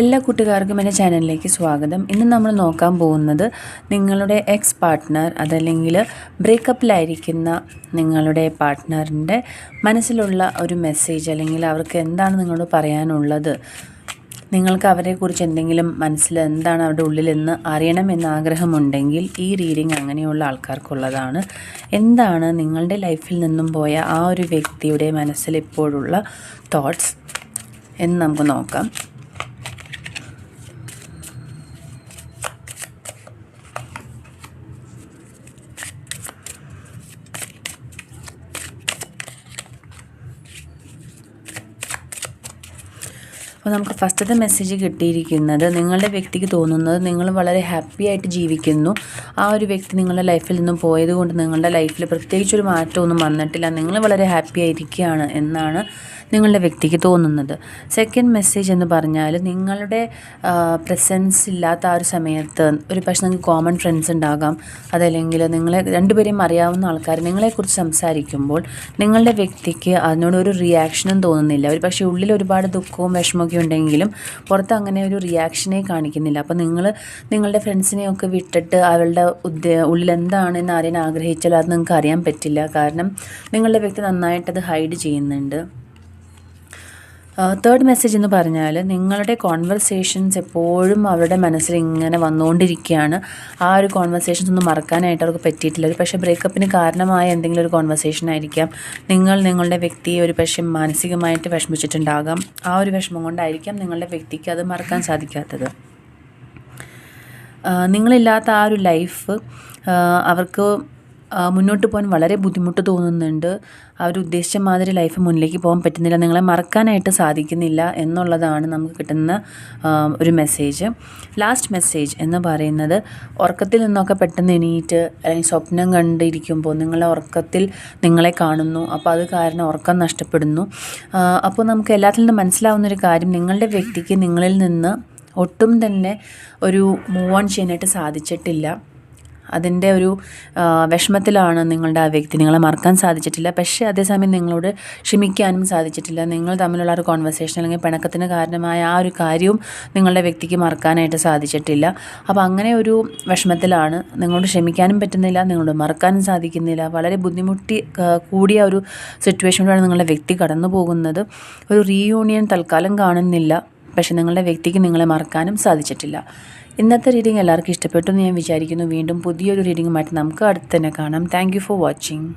എല്ലാ കൂട്ടുകാർക്കും എന്റെ ചാനലിലേക്ക് സ്വാഗതം. ഇന്ന് നമ്മൾ നോക്കാൻ പോകുന്നത് നിങ്ങളുടെ എക്സ് പാർട്ട്ണർ അതല്ലെങ്കിൽ ബ്രേക്കപ്പിലായിരിക്കുന്ന നിങ്ങളുടെ പാർട്ട്ണറിന്റെ മനസ്സിലുള്ള ഒരു മെസ്സേജ് അല്ലെങ്കിൽ അവർക്ക് എന്താണ് നിങ്ങളോട് പറയാനുള്ളത്? നിങ്ങൾക്ക് അവരെക്കുറിച്ച് എന്തെങ്കിലും മനസ്സിൽ എന്താണ് അവരുടെ ഉള്ളിലെന്ന് അറിയണമെന്ന് ആഗ്രഹമുണ്ടെങ്കിൽ ഈ റീഡിങ് അങ്ങനെയുള്ള ആൾക്കാർക്കുള്ളതാണ്. എന്താണ് നിങ്ങളുടെ ലൈഫിൽ നിന്നും പോയ ആ ഒരു വ്യക്തിയുടെ മനസ്സിൽ ഇപ്പോഴുള്ള തോട്ട്സ് എന്ന് നമുക്ക് നോക്കാം. അപ്പോൾ നമുക്ക് ഫസ്റ്റത്തെ മെസ്സേജ് കിട്ടിയിരിക്കുന്നത് നിങ്ങളുടെ വ്യക്തിക്ക് തോന്നുന്നത് നിങ്ങൾ വളരെ ഹാപ്പി ആയിട്ട് ജീവിക്കുന്നു. ആ ഒരു വ്യക്തി നിങ്ങളുടെ ലൈഫിൽ നിന്നും പോയത് കൊണ്ട് നിങ്ങളുടെ ലൈഫിൽ പ്രത്യേകിച്ചൊരു മാറ്റമൊന്നും വന്നിട്ടില്ല. നിങ്ങൾ വളരെ ഹാപ്പി ആയിരിക്കുകയാണ് എന്നാണ് നിങ്ങളുടെ വ്യക്തിക്ക് തോന്നുന്നത്. സെക്കൻഡ് മെസ്സേജ് എന്ന് പറഞ്ഞാൽ നിങ്ങളുടെ പ്രസൻസ് ഇല്ലാത്ത ആ ഒരു സമയത്ത് ഒരു പക്ഷേ നിങ്ങൾക്ക് കോമൺ ഫ്രണ്ട്സ് ഉണ്ടാകാം. അതല്ലെങ്കിൽ നിങ്ങളെ രണ്ടുപേരെയും അറിയാവുന്ന ആൾക്കാർ നിങ്ങളെക്കുറിച്ച് സംസാരിക്കുമ്പോൾ നിങ്ങളുടെ വ്യക്തിക്ക് അതിനോടൊരു റിയാക്ഷനും തോന്നുന്നില്ല. ഒരു പക്ഷേ ഉള്ളിൽ ഒരുപാട് ദുഃഖവും വിഷമമൊക്കെ ഉണ്ടെങ്കിലും പുറത്ത് അങ്ങനെ ഒരു റിയാക്ഷനെ കാണിക്കുന്നില്ല. അപ്പോൾ നിങ്ങൾ നിങ്ങളുടെ ഫ്രണ്ട്സിനെയൊക്കെ വിട്ടിട്ട് അവളുടെ ഉദ്ദേ ഉള്ളിൽ എന്താണെന്ന് അറിയാൻ ആഗ്രഹിച്ചാലും അത് നിങ്ങൾക്ക് അറിയാൻ പറ്റില്ല. കാരണം നിങ്ങളുടെ വ്യക്തി നന്നായിട്ടത് ഹൈഡ് ചെയ്യുന്നുണ്ട്. തേർഡ് മെസ്സേജ് എന്ന് പറഞ്ഞാൽ നിങ്ങളുടെ കോൺവെർസേഷൻസ് എപ്പോഴും അവരുടെ മനസ്സിൽ ഇങ്ങനെ വന്നുകൊണ്ടിരിക്കുകയാണ് ആ ഒരു കോൺവെർസേഷൻസ് ഒന്നും മറക്കാനായിട്ട് അവർക്ക് പറ്റിയിട്ടില്ല. ഒരു പക്ഷേ ബ്രേക്കപ്പിന് കാരണമായ എന്തെങ്കിലും ഒരു കോൺവെർസേഷൻ ആയിരിക്കാം. നിങ്ങൾ നിങ്ങളുടെ വ്യക്തിയെ ഒരു പക്ഷേ മാനസികമായിട്ട് വിഷമിച്ചിട്ടുണ്ടാകാം. ആ ഒരു വിഷമം കൊണ്ടായിരിക്കാം നിങ്ങളുടെ വ്യക്തിക്ക് അത് മറക്കാൻ സാധിക്കാത്തത്. നിങ്ങളില്ലാത്ത ആ ഒരു ലൈഫ് അവർക്ക് മുന്നോട്ട് പോകാൻ വളരെ ബുദ്ധിമുട്ട് തോന്നുന്നുണ്ട്. അവർ ഉദ്ദേശിച്ച മാതിരി ലൈഫ് മുന്നിലേക്ക് പോകാൻ പറ്റുന്നില്ല. നിങ്ങളെ മറക്കാനായിട്ട് സാധിക്കുന്നില്ല എന്നുള്ളതാണ് നമുക്ക് കിട്ടുന്ന ഒരു മെസ്സേജ് ലാസ്റ്റ് മെസ്സേജ് എന്ന് പറയുന്നത് ഉറക്കത്തിൽ നിന്നൊക്കെ പെട്ടെന്ന് എണീറ്റ് അല്ലെങ്കിൽ സ്വപ്നം കണ്ടിരിക്കുമ്പോൾ നിങ്ങളെ ഉറക്കത്തിൽ നിങ്ങളെ കാണുന്നു. അപ്പോൾ അത് കാരണം ഉറക്കം നഷ്ടപ്പെടുന്നു. അപ്പോൾ നമുക്ക് എല്ലാത്തിൽ നിന്നും മനസ്സിലാവുന്നൊരു കാര്യം നിങ്ങളുടെ വ്യക്തിക്ക് നിങ്ങളിൽ നിന്ന് ഒട്ടും തന്നെ ഒരു മൂവ് ഓൺ ചെയ്യാനായിട്ട് സാധിച്ചിട്ടില്ല. അതിന്റെ ഒരു വിഷമത്തിലാണ് നിങ്ങളുടെ ആ വ്യക്തി. നിങ്ങളെ മറക്കാൻ സാധിച്ചിട്ടില്ല. പക്ഷേ അതേസമയം നിങ്ങളോട് ക്ഷമിക്കാനും സാധിച്ചിട്ടില്ല. നിങ്ങൾ തമ്മിലുള്ള ഒരു കോൺവെർസേഷൻ അല്ലെങ്കിൽ പിണക്കത്തിന് കാരണമായ ആ ഒരു കാര്യവും നിങ്ങളുടെ വ്യക്തിക്ക് മറക്കാനായിട്ട് സാധിച്ചിട്ടില്ല. അപ്പോൾ അങ്ങനെ ഒരു വിഷമത്തിലാണ് നിങ്ങളോട് ക്ഷമിക്കാനും പറ്റുന്നില്ല നിങ്ങളോട് മറക്കാനും സാധിക്കുന്നില്ല. വളരെ ബുദ്ധിമുട്ടി കൂടിയ ഒരു സിറ്റുവേഷനിലൂടെയാണ് നിങ്ങളുടെ വ്യക്തി കടന്നു പോകുന്നത് ഒരു റീയൂണിയൻ തൽക്കാലം കാണുന്നില്ല. പക്ഷെ നിങ്ങളുടെ വ്യക്തിക്ക് നിങ്ങളെ മറക്കാനും സാധിച്ചിട്ടില്ല. ഇന്നത്തെ റീഡിംഗ് എല്ലാവർക്കും ഇഷ്ടപ്പെട്ടു എന്ന് ഞാൻ വിചാരിക്കുന്നു. വീണ്ടും പുതിയൊരു റീഡിങ്ങുമായിട്ട് നമുക്ക് അടുത്ത് തന്നെ കാണാം. Thank for watching